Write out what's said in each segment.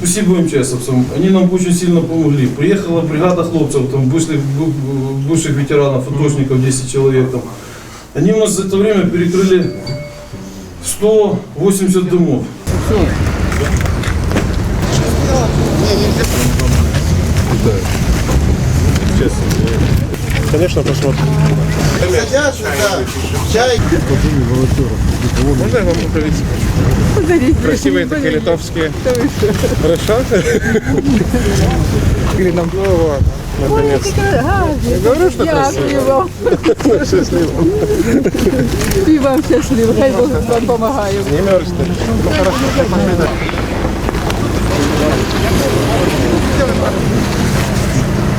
спасибо МЧСовцам, они нам очень сильно помогли. Приехала бригада хлопцев, там бывших, бывших ветеранов, фотошников, 10 человек там. Они у нас за это время перекрыли 180 домов. Конечно, посмотрим. Можно я вам рукавицы? Красивые такие литовские. Хорошо? Или нам ну, вот, наконец. Я говорю, что красиво. Счастливо. І вам щасливо, хай Бог вам допомагає. Не мерзнет. Ну хорошо.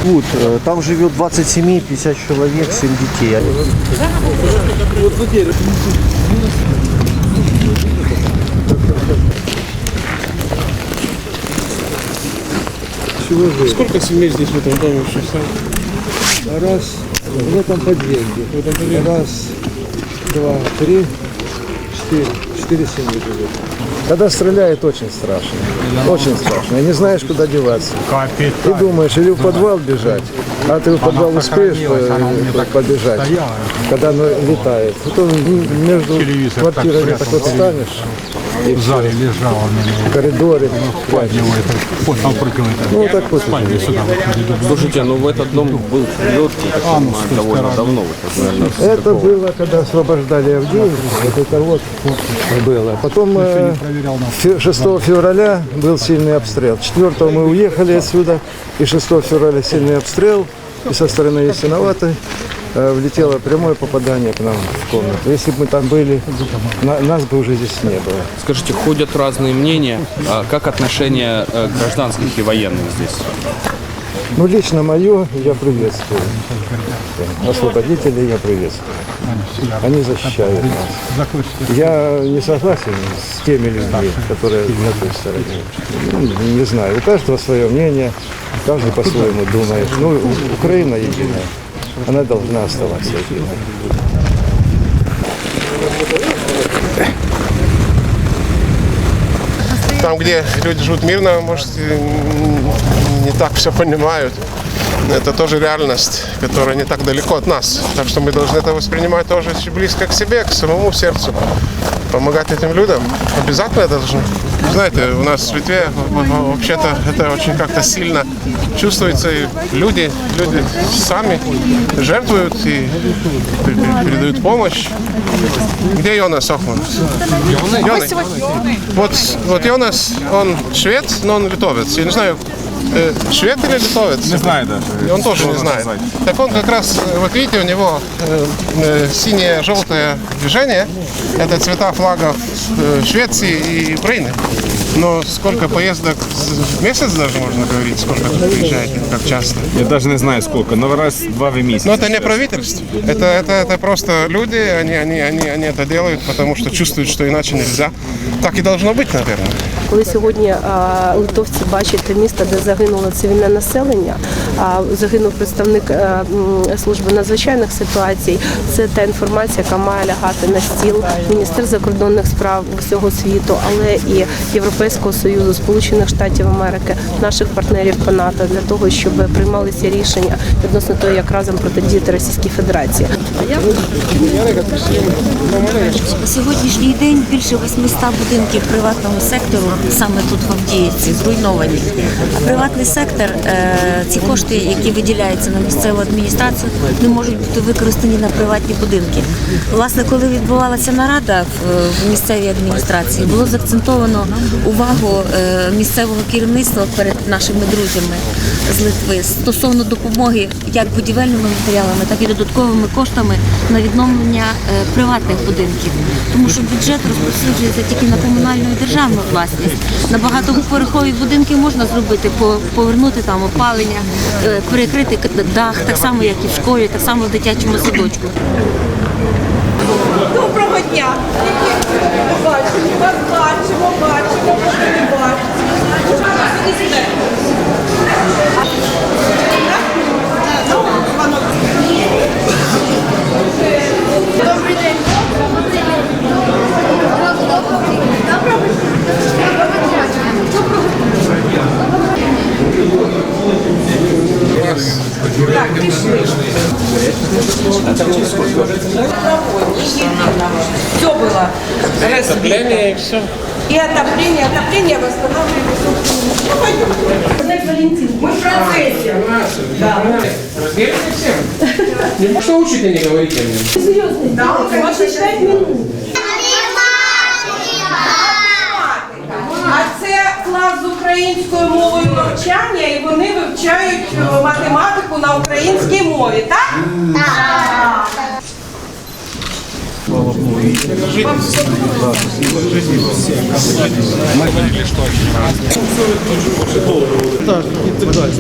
Э, там живет 20 семей, 50 человек, 7 детей. Сколько семей здесь в этом доме вообще? Раз, в этом подъезде. Раз, два, три, четыре. Четыре семьи живет. Когда стреляет, очень страшно. Очень страшно. И не знаешь, куда деваться. Ты думаешь, или в подвал бежать, а ты в подвал успеешь по- побежать, когда оно летает. Потом между квартирами так вот станешь, В зале лежал в коридоре. него это, вот там прыгивает. Ну, так вот. Спальня сюда. Слушайте, ну в этот дом был прилет, я так понимаю, довольно давно. Вот, наверное, Это было, когда освобождали Авдеевку, вот это вот было. Потом э, фе- 6 февраля был сильный обстрел. 4 мы уехали отсюда, и 6 февраля сильный обстрел, и со стороны Ясиноватой э, влетело прямое попадание к нам в комнату. Если бы мы там были, на- нас бы уже здесь не было. Скажите, ходят разные мнения. А Как отношение э, гражданских и военных здесь? Ну, лично мое я приветствую. Освободителей я приветствую. Они защищают нас. Я не согласен с теми людьми, которые на той стороне. Ну, не знаю, у каждого свое мнение, каждый по-своему думает. Ну, Украина единая, она должна оставаться. Там, где люди живут мирно, может, не так все понимают. Это тоже реальность, которая не так далеко от нас. Так что мы должны это воспринимать тоже очень близко к себе, к самому сердцу. Помогать этим людям обязательно должны. Знаете, у нас в Литве вообще-то это очень как-то сильно чувствуется. И люди, люди сами жертвуют и пе- пе- передают помощь. Где Йонас Охман? Йонас. Вот, вот Йонас, он швед, но он литовец. Я не знаю, э, швед или литовец? Не знаю даже. Он тоже не знает. Так он как раз, вот видите, у него э, э, синее-желтое движение. Это цвета флагов э, Швеции и Украины. Но сколько поездок в месяц даже можно говорить, сколько тут приезжаете, как часто? Я даже не знаю сколько, но раз-два в месяц. Но это не правительство. Это, это, это просто люди, они, они, они, они это делают, потому что чувствуют, что иначе нельзя. Так и должно быть, наверное. Коли сьогодні литовці бачать місто, де загинуло цивільне населення, загинув представник е, служби надзвичайних ситуацій, це та інформація, яка має лягати на стіл Міністерства закордонних справ всього світу, але і Європейського союзу, Сполучених Штатів Америки, наших партнерів по НАТО для того, щоб приймалися рішення відносно того, як разом протидіяти Російській Федерації. Сьогоднішній день більше 800 будинків приватного сектору саме тут в Авдіївці зруйновані. А приватний сектор, е, ці кошти, які виділяються на місцеву адміністрацію, не можуть бути використані на приватні будинки. Власне, коли відбувалася нарада в, в місцевій адміністрації, було заакцентовано увагу е, місцевого керівництва перед нашими друзями з Литви стосовно допомоги як будівельними матеріалами, так і додатковими коштами на відновлення е, приватних будинків, тому що бюджет розповсюджується тільки на комунальну і державну власність. На багатоповерхові будинки можна зробити, повернути там опалення, е, перекрити дах, так само як і в школі, так само в дитячому садочку. Доброго дня! пришли. Все было разбито. Отопление и все. И отопление, отопление восстанавливали. Ну, пойдем. Знаете, Валентин, мы в процессе. Да. Разделите всем. Не что учите не говорите мне. Серьезно. Да, он, конечно, 5 минут. навчання і вони вивчають е, математику на українській мові, так? Так. Так, і так далі.